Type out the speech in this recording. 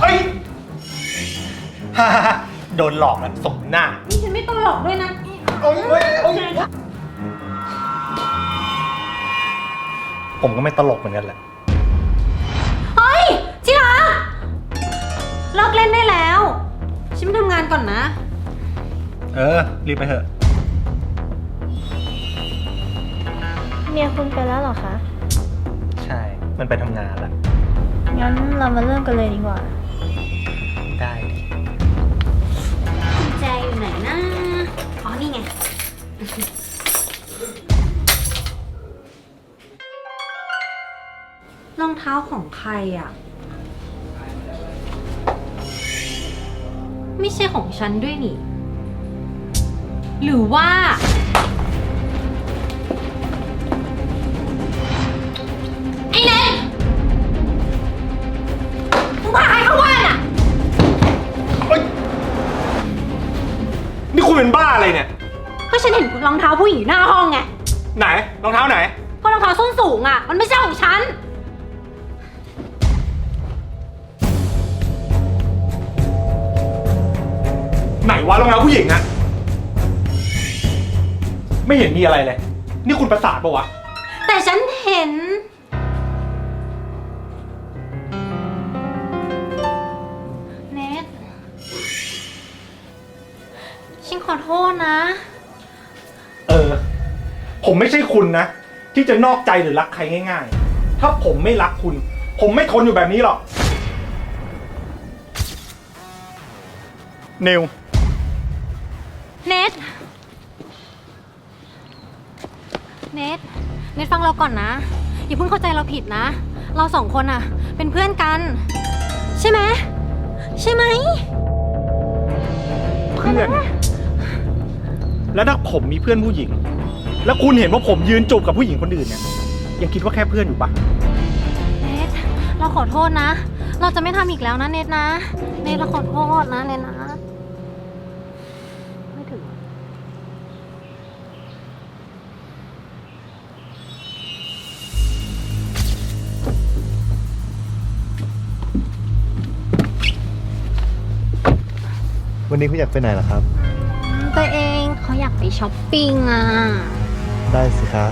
เฮ้ยฮ่าฮ่าฮ่าโดนหลอกแล้วสมหน้า นี่ฉันไม่ตลกด้วยนะ โอ๊ยโอ๊ยโอ๊ยผมก็ไม่ตลกเหมือนกันแหละ เฮ้ยที่รักเลิกเล่นได้แล้ว ฉันไปทำงานก่อนนะ เออ รีบไปเถอะ เมียคุณไปแล้วเหรอคะ ใช่ มันไปทำงานแล้ว งั้นเรามาเริ่มกันเลยดีกว่า ได้ดิกุญแจอยู่ไหนนะ อ๋อ นี่ไง รองเท้าของใครอะ ไม่ใช่ของฉันด้วยนี่ หรือว่า เป็นบ้าอะไรเนี่ย ก็ฉันเห็นรองเท้าผู้หญิงอยู่หน้าห้องไง ไหนรองเท้าไหน ก็รองเท้าส้นสูงอะ มันไม่ใช่ของฉัน ไหนวะรองเท้าผู้หญิงอะไม่เห็นมีอะไรเลย นี่คุณประสาทปะวะ แต่ฉันเห็น ฉันขอโทษนะ เออ ผมไม่ใช่คุณนะ ที่จะนอกใจหรือรักใครง่าย ๆ ถ้าผมไม่รักคุณ ผมไม่ทนอยู่แบบนี้หรอก นิว เนทเนทเนทฟังเราก่อนนะ อย่าเพิ่งเข้าใจเราผิดนะ เราสองคนอะเป็นเพื่อนกัน ใช่ไหม ใช่ไหม เพื่อน แล้วถ้าผมมีเพื่อนผู้หญิง แล้วคุณเห็นว่าผมยืนจูบกับผู้หญิงคนอื่นเนี่ยยังคิดว่าแค่เพื่อนอยู่ปะเนทเราขอโทษนะ เราจะไม่ทำอีกแล้วนะเนทนะ เนทเราขอโทษนะเนทนะ ไม่ถึง วันนี้คุณอยากไปไหนล่ะครับ ตัวเอง เขาอยากไปช้อปปิ้งอะ ได้สิคะ